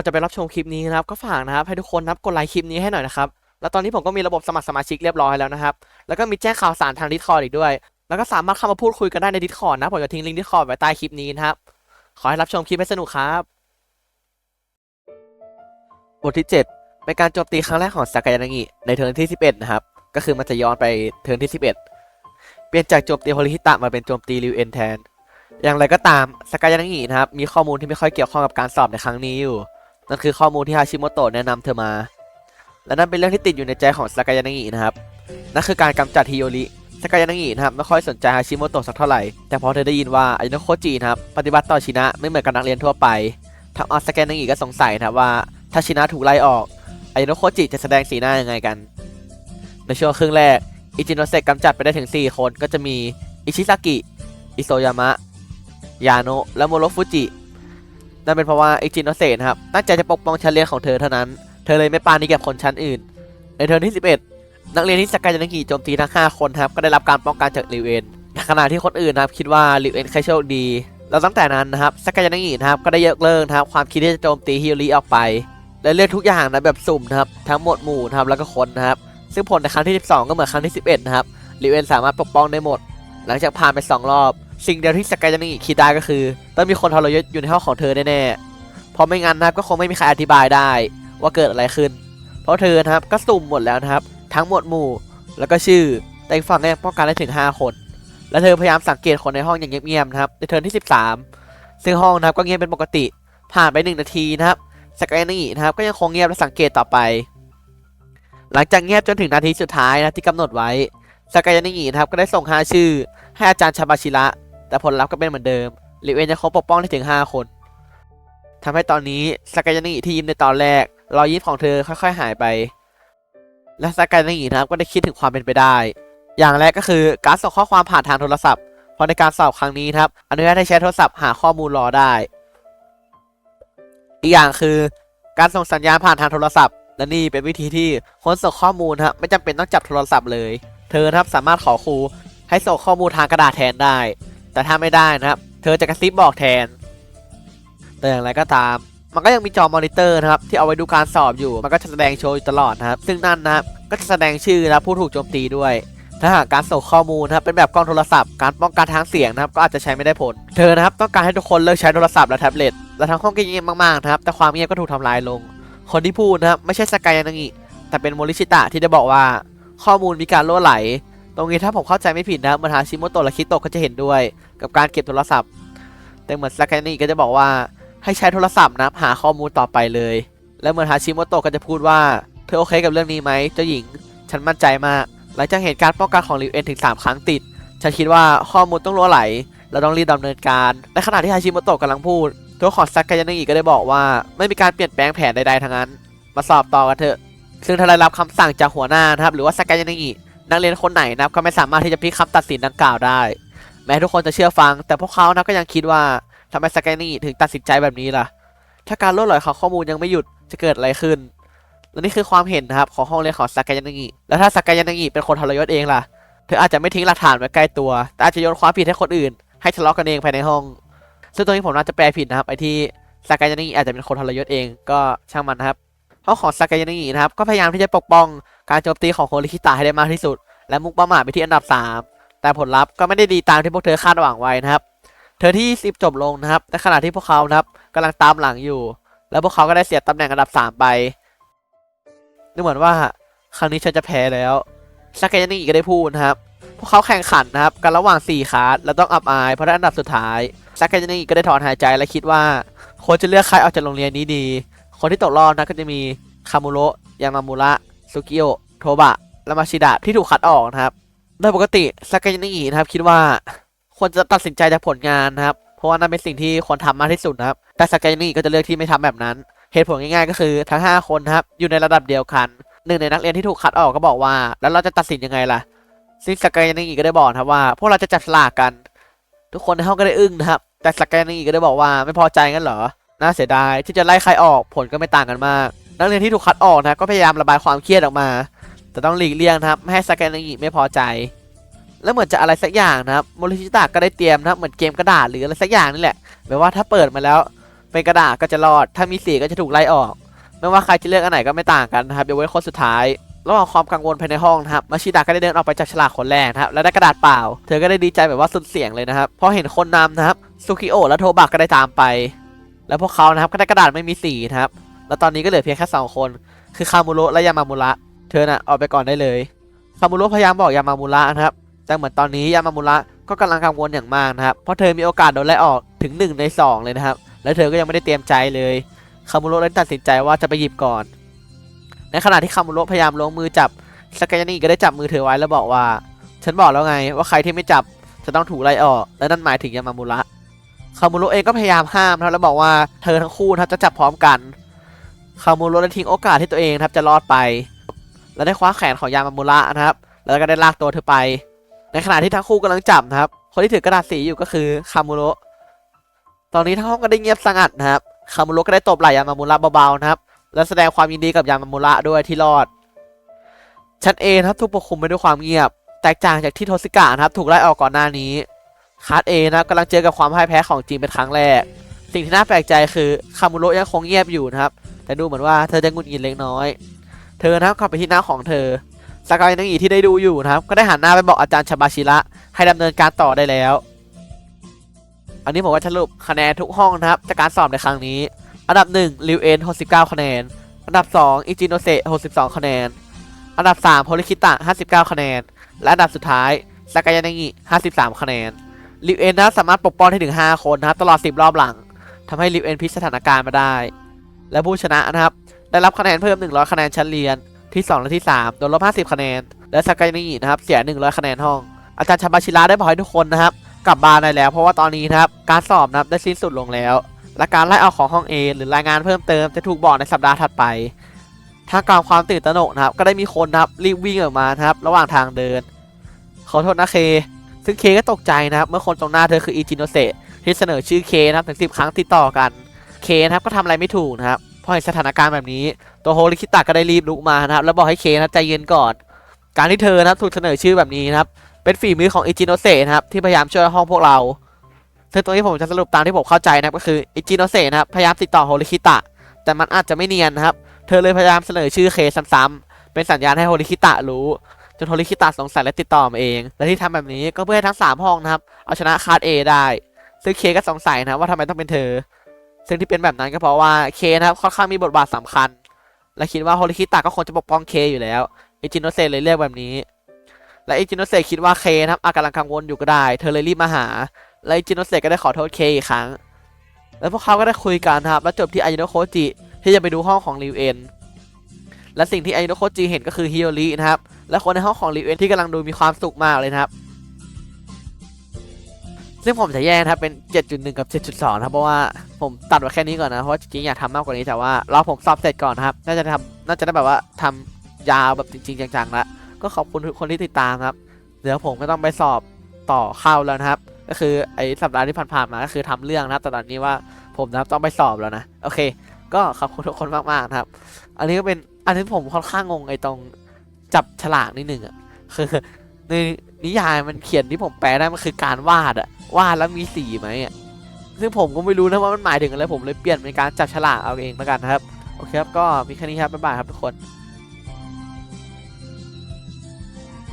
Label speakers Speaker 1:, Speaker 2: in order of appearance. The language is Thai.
Speaker 1: ก่อนจะไปรับชมคลิปนี้นะครับก็ฝากนะครับให้ทุกคนนับกดไลค์คลิปนี้ให้หน่อยนะครับแล้วตอนนี้ผมก็มีระบบสมัครสมาชิกเรียบร้อยแล้วนะครับ แล้วก็มีแจ้งข่าวสารทางดิสคอร์ดอีกด้วย แล้วก็สามารถเข้ามาพูดคุยกันได้ในดิสคอร์ดนะ ผมจะทิ้งลิงก์ดิสคอร์ดไว้ใต้คลิปนี้นะครับ ขอให้รับชมคลิปให้สนุกครับ บทที่ 7 เป็นการโจมตีครั้งแรกของสากายานางิในเทิร์นที่ 11 นะครับ ก็คือมันจะย้อนไปเทิร์นที่ 11 เปลี่ยนจากโจมตีโฮลิฮิตะมาเป็นโจมตีริวเอ็นแทน อย่างไรก็ตามสากายานางินะครับ มีข้อมูลที่ไม่ค่อยเกี่ยวข้องกับการสอบในครั้งนี้อยู่ นั่นคือข้อมูลที่ฮาชิโมโตะแนะนำเธอมา และนั่นเป็นเรื่องที่ติดอยู่ในใจของสากายานางินะครับ นั่นคือการกำจัดฮิโยริสากายานางินะครับไม่ค่อยสนใจฮาชิโมโตะสักเท่าไหร่ แต่พอเธอได้ยินว่าอายุโนโคจินะครับปฏิบัติต่อชินะไม่เหมือนกับนักเรียนทั่วไปทางออสากายานางิก็สงสัยนะครับว่าถ้าชินะถูกไล่ออกอายุโนโคจิจะแสดงสีหน้ายังไงกัน ในช่วงครึ่งแรกอิจิโนเซะกำจัดไปได้ถึง 4 คนก็จะมีอิชิซากิ อิโซยามะ ยาโนะ และโมโรฟุจิ นั่นเป็นเพราะว่าอิจิโนเซนครับตั้งใจจะปกป้องชั้นเรียนของเธอเท่านั้น เธอเลยไม่ปราณีกับคนชั้นอื่น ในเทอมที่ 11 นักเรียนที่สกายานากิโจมตีทั้ง5คนครับก็ได้รับการป้องกันจากริวเอนในขณะที่คนอื่นครับคิดว่าริวเอนแค่โชคดีแล้วตั้งแต่นั้นนะครับสกายานากินะครับก็ได้ยกเลิกนะครับความคิดที่จะโจมตีฮิโยริออกไปและเลือกทุกอย่างนะแบบสุ่มนะครับทั้งหมดหมู่นะครับแล้วก็คนนะครับซึ่งผลในครั้งที่ 12 ก็เหมือนครั้งที่ 11 นะครับลิเวนสามารถปกป้องได้หมด หลังจากผ่านไป 2 รอบ สิ่งเดียวที่สกายานิคิดได้ก็คือ ต้องมีคนทรยศอยู่ในห้องของเธอแน่ๆ เพราะไม่งั้นนะครับก็คงไม่มีใครอธิบายได้ว่าเกิดอะไรขึ้น เพราะเธอนะครับก็สุ่มหมดแล้วนะครับ ทั้งหมดหมู่แล้วก็ชื่อ แต่อีกฝั่งก็ยังป้องกันได้ถึง 5 คน และเธอพยายามสังเกตคนในห้องอย่างเงียบๆนะครับ ในเทิร์นที่ 13 ซึ่งห้องนะครับก็เงียบเป็นปกติ ผ่านไป 1 นาทีนะครับสกายานินะครับก็ยังคงเงียบและสังเกตต่อไป หลังจากเงียบจนถึงนาทีสุดท้ายนะที่กำหนดไว้สกายนิงินะครับก็ได้ส่ง5ชื่อ ให้อาจารย์ชาบาชิระ แต่ผลลัพธ์ก็เป็นเหมือนเดิมลิเวนยังคงปกป้องได้ถึง 5 คนทำให้ตอนนี้สกายนิงิที่ยิ้มในตอนแรกรอยยิ้มของเธอค่อย ๆ หายไป และสกายนิงินะครับก็ได้คิดถึงความเป็นไปได้ อย่างแรกก็คือการส่งข้อความผ่านทางโทรศัพท์เพราะในการสอบครั้งนี้ครับอนุญาตให้ใช้โทรศัพท์หาข้อมูลรอได้ อีกอย่างคือการส่งสัญญาณผ่านทางโทรศัพท์ และนี่เป็นวิธีที่คนส่งข้อมูลครับไม่จำเป็นต้องจับโทรศัพท์เลย เธอนะครับสามารถขอครูให้ส่งข้อมูลทางกระดาษแทนได้ แต่ถ้าไม่ได้นะครับ เธอจะกระซิบบอกแทน แต่อย่างไรก็ตาม มันก็ยังมีจอมอนิเตอร์นะครับที่เอาไว้ดูการสอบอยู่ มันก็จะแสดงโชว์อยู่ตลอดนะครับ ซึ่งนั่นนะครับก็จะแสดงชื่อนะผู้ถูกโจมตีด้วย ถ้าหากการส่งข้อมูลนะครับเป็นแบบกล้องโทรศัพท์ การป้องกันทางเสียงนะครับก็อาจจะใช้ไม่ได้ผล เธอนะครับต้องการให้ทุกคนเลิกใช้โทรศัพท์และแท็บเล็ต และทั้งห้องก็เงียบมากๆนะครับ แต่ความเงียบก็ถูกทำลายลง คนที่พูดนะครับไม่ใช่สกายานางิแต่เป็นโมริชิตะที่ได้บอกว่าข้อมูลมีการล่วไหล ตรงนี้ถ้าผมเข้าใจไม่ผิดนะมันฮาชิโมโตะและคิโตะก็จะเห็นด้วย กับการเก็บโทรศัพท์ แต่เหมือนสกายนางิก็จะบอกว่าให้ใช้โทรศัพท์นะหาข้อมูลต่อไปเลย และเหมือนฮาชิโมโตะก็จะพูดว่าเธอโอเคกับเรื่องนี้ไหมเจ้าหญิง ฉันมั่นใจมากหลังจากเหตุการณ์ป้องกันของริวเอ็นถึง 3 ครั้งติด ฉันคิดว่าข้อมูลต้องล่วไหล เราต้องรีบดำเนินการในขณะที่ฮาชิโมโตะกำลังพูดตัวของซากายานิก็ได้บอกว่าไม่มีการเปลี่ยนแปลงแผนใดๆทั้งนั้น มาสอบต่อกันเถอะ ซึ่งถ้าได้รับคำสั่งจากหัวหน้านะครับหรือว่าซากายานิ นักเรียนคนไหนนะครับก็ไม่สามารถที่จะพิกคำตัดสินดังกล่าวได้ แม้ทุกคนจะเชื่อฟัง แต่พวกเขานะก็ยังคิดว่าทำไมซากายนางิถึงตัดสินใจแบบนี้ล่ะ ถ้าการล่วไหลของข้อมูลยังไม่หยุดจะเกิดอะไรขึ้นและนี่คือความเห็นนะครับของห้องเรียนของซากายานงิแล้วถ้าซากายานงิเป็นคนทรยศเองล่ะ เธออาจจะไม่ทิ้งหลักฐานไว้ใกล้ตัว แต่อาจจะโยนความผิดให้คนอื่น ให้ทะเลาะกันเองภายในห้อง ซึ่งตรงนี้ผมน่าจะแปลผิดนะครับไอที่ซากายานงิอาจจะเป็นคนทรยศเองก็ช่างมันนะครับ ห้องของซากายนางินะครับก็พยายามที่จะปกป้องการโจมตีของโฮริคิตะให้ได้มากที่สุด และมุ่งเป้าหมาไปที่อันดับ 3 แต่ผลลัพธ์ก็ไม่ได้ดีตามที่พวกเธอคาดหวังไว้นะครับ เธอที่สิบจบลงนะครับในขณะที่พวกเขานะครับกำลังตามหลังอยู่ แล้วพวกเขาก็ได้เสียตำแหน่งอันดับ 3 ไปดูเหมือนว่าครั้งนี้ฉันจะแพ้แล้วซากายนิก็ได้พูดนะครับพวกเขาแข่งขันนะครับกันระหว่าง 4คาร์ดแล้วต้องอับอาย เพราะได้อันดับสุดท้ายซากายานิก็ได้ถอนหายใจและคิดว่าควรจะเลือกใครออกจากโรงเรียนนี้ดี คนที่ตกรอบนะก็จะมีคามุโระยามามุระซุกิโอโทบะและมาชิดะที่ถูกคัดออกนะครับ โดยปกติซากายานินะครับ คิดว่าควรจะตัดสินใจจากผลงานนะครับ เพราะว่านั่นเป็นสิ่งที่ควรทำมากที่สุดนะครับ แต่ซากายานิก็จะเลือกที่ไม่ทำแบบนั้น เหตุผลง่ายๆ ก็คือทั้ง 5 คนนะครับอยู่ในระดับเดียวกันหนึ่งในนักเรียนที่ถูกคัดออกก็บอกว่า แล้วเราจะตัดสินยังไงล่ะซึ่งสกายนิก็ได้บอกนะครับว่าพวกเราจะจับฉลากกัน ทุกคนในห้องก็ได้อึ้งนะครับ แต่สกายนิก็ได้บอกว่าไม่พอใจงั้นเหรอ น่าเสียดายที่จะไล่ใครออกผลก็ไม่ต่างกันมาก นักเรียนที่ถูกคัดออกนะก็พยายามระบายความเครียดออกมา แต่ต้องหลีกเลี่ยงนะครับไม่ให้สกายานิไม่พอใจ แล้วเหมือนจะอะไรสักอย่างนะครับโมริชิตะก็ได้เตรียมนะเหมือนเกมกระดาษหรืออะไรสักอย่างนี่แหละแบบว่าถ้าเปิดมาแล้ว เป็นกระดาษก็จะรอด ถ้ามีสีก็จะถูกไล่ออก ไม่ว่าใครจะเลือกอันไหนก็ไม่ต่างกันนะครับยกเว้นคนสุดท้ายระหว่างความกังวลภายในห้องนะครับมาชิดาก็ได้เดินออกไปจากฉลากคนแรกนะครับและได้กระดาษเปล่า เธอก็ได้ดีใจแบบว่าสุดเสียงเลยนะครับเพราะเห็นคนนำนะครับซูกิโอและโทบะก็ได้ตามไป แล้วพวกเขานะครับก็ได้กระดาษไม่มีสีนะครับ แล้วตอนนี้ก็เหลือเพียงแค่สองคน คือคามุโระและยามามุระเธอน่ะออกไปก่อนได้เลยคามุโระพยายามบอกยามามุระนะครับ แต่เหมือนตอนนี้ยามามุระก็กำลังกังวลอย่างมากนะครับ เพราะเธอมีโอกาสโดนไล่ออกถึง 1 ใน 2 เลยนะครับ และเธอก็ยังไม่ได้เตรียมใจเลยคามุโระเลยตัดสินใจว่าจะไปหยิบก่อน ในขณะที่คามุโระพยายามลงมือจับสกายานี่ก็ได้จับมือเธอไว้แล้วบอกว่า ฉันบอกแล้วไงว่าใครที่ไม่จับจะต้องถูกไล่ออก และนั่นหมายถึงยามามุระ คามุโรเองก็พยายามห้ามนะครับแล้วบอกว่าเธอทั้งคู่ครับจะจับพร้อมกันคามุโรได้ทิ้งโอกาสที่ตัวเองครับจะรอดไป และได้คว้าแขนของยามามุระนะครับ แล้วก็ได้ลากตัวเธอไป ในขณะที่ทั้งคู่กำลังจับนะครับ คนที่ถือกระดาษสีอยู่ก็คือคามุโรตอนนี้ทั้งห้องก็ได้เงียบสงัดนะครับคามุโรก็ได้ตบไหล่ยามามุระเบาๆนะครับ และแสดงความยินดีกับยามามุระด้วยที่รอดชัดเอนะครับถูกปกคลุมไปด้วยความเงียบ แตกต่างจากที่โทสิกะนะครับถูกไล่ออกก่อนหน้านี้ คาร์ดเอนะกำลังเจอกับความพ่ายแพ้ของจริงเป็นครั้งแรก สิ่งที่น่าแปลกใจคือคามุโระยังคงเงียบอยู่นะครับ แต่ดูเหมือนว่าเธอจะงุดหงิดเล็กน้อย เธอนะครับกลับไปที่หน้าของเธอสกายนังอีที่ได้ดูอยู่นะครับก็ได้หันหน้าไปบอกอาจารย์ชบาชิระให้ดำเนินการต่อได้แล้ว อันนี้ผมก็สรุปคะแนนทุกห้องนะครับจากการสอบในครั้งนี้ อันดับ1ริวเอ็น69 คะแนน อันดับ 2 อิจิโนเซะ62 คะแนน อันดับ 3 โพลิคิตะ 59 คะแนน และอันดับสุดท้ายสกายนังอี53 คะแนน ลิวเอ็นนะสามารถปกป้องได้ถึง 5 คนนะครับ ตลอด 10 รอบหลังทำให้ลิวเอ็นพลิกสถานการณ์มาได้ และผู้ชนะนะครับ ได้รับคะแนนเพิ่ม 100 คะแนนชั้นเรียนที่ 2 และที่ 3 โดนลบ 50 คะแนน และสกายนินะครับ เสีย 100 คะแนนห้อง อาจารย์ชาบาชิระได้บอกให้ทุกคนนะครับ กลับบ้านได้แล้ว เพราะว่าตอนนี้นะครับ การสอบนะครับได้สิ้นสุดลงแล้ว และการไล่เอาของห้อง A หรือรายงานเพิ่มเติมจะถูกบอกในสัปดาห์ถัดไปท่ามกลางความตื่นตระหนกนะครับ ก็ได้มีคนนะครับรีบวิ่งออกมานะครับ ระหว่างทางเดิน ขอโทษนะเค ซึ่งเคก็ตกใจนะครับ เมื่อคนตรงหน้าเธอคืออีจิโนเซะที่เสนอชื่อเคนะครับถึงสิบครั้งติดต่อกันเคนะครับก็ทำอะไรไม่ถูกนะครับพอเห็นสถานการณ์แบบนี้ตัวโฮลิคิตะก็ได้รีบลุกมานะครับแล้วบอกให้เคนะใจเย็นก่อน การที่เธอนะครับถูกเสนอชื่อแบบนี้นะครับเป็นฝีมือของอิจิโนเซะนะครับที่พยายามช่วยห้องพวกเราซึ่งตรงนี้ผมจะสรุปตามที่ผมเข้าใจนะก็คืออิจิโนเซะนะครับพยายามติดต่อโฮลิคิตะ แต่มันอาจจะไม่เนียนนะครับ เธอเลยพยายามเสนอชื่อเคซ้ำๆเป็นสัญญาณให้โฮลิคิตะรู้ จนโทริคิตะสงสัยและติดต่อมาเอง และที่ทำแบบนี้ก็เพื่อให้ทั้ง 3 ห้องนะครับ เอาชนะคาร์ด A ได้ ซึ่งเคก็สงสัยนะว่าทำไมต้องเป็นเธอ ซึ่งที่เป็นแบบนั้นก็เพราะว่าเคนะครับค่อนข้างมีบทบาทสำคัญ และคิดว่าโฮริคิตะก็คงจะปกป้องเคอยู่แล้วอิจิโนเซเลยเรียกแบบนี้ และอิจิโนเซคิดว่าเคนะครับอาจกำลังกังวลอยู่ก็ได้ เธอเลยรีบมาหา และอิจิโนเซก็ได้ขอโทษเคอีกครั้ง แล้วพวกเขาก็ได้คุยกันนะครับ แล้วจบที่อายโนโคจิที่จะไปดูห้องของริวเอ็น และสิ่งที่ไอโนโคจิเห็นก็คือฮิโอรินะครับและคนในห้องของริเอ็นที่กำลังดูมีความสุขมากเลยนะครับซึ่งผมจะแยกนะครับเป็น 7.1 กับ 7.2 นะครับ เพราะว่าผมตัดไว้แค่นี้ก่อนนะ เพราะว่าจริงๆอยากทำมากกว่านี้แต่ว่าเราผมสอบเสร็จก่อนนะครับ น่าจะทำน่าจะได้แบบว่าทำยาวแบบจริง ๆ จังๆแล้วก็ขอบคุณทุกคนที่ติดตามครับ เดี๋ยวผมก็ต้องไปสอบต่อเข้าแล้วนะครับ ก็คือไอ้สัปดาห์ที่ผ่านๆมาก็คือทำเรื่องนะแต่ตอนนี้ว่าผมนะครับต้องไปสอบแล้วนะ โอเค ก็ขอบคุณทุกคนมากๆนะครับ อันนี้ก็เป็น อันนี้ผมค่อนข้างงงไอ้ตรงจับฉลากนิดหนึ่งอะคือในนิยายมันเขียนที่ผมแปลได้มันคือการวาดอะวาดแล้วมีสีไหมอะซึ่งผมก็ไม่รู้นะว่ามันหมายถึงอะไรผมเลยเปลี่ยนเป็นการจับฉลากเอาเองแล้วกันครับ โอเคครับก็มีแค่นี้ครับบ๊ายบายครับทุกคน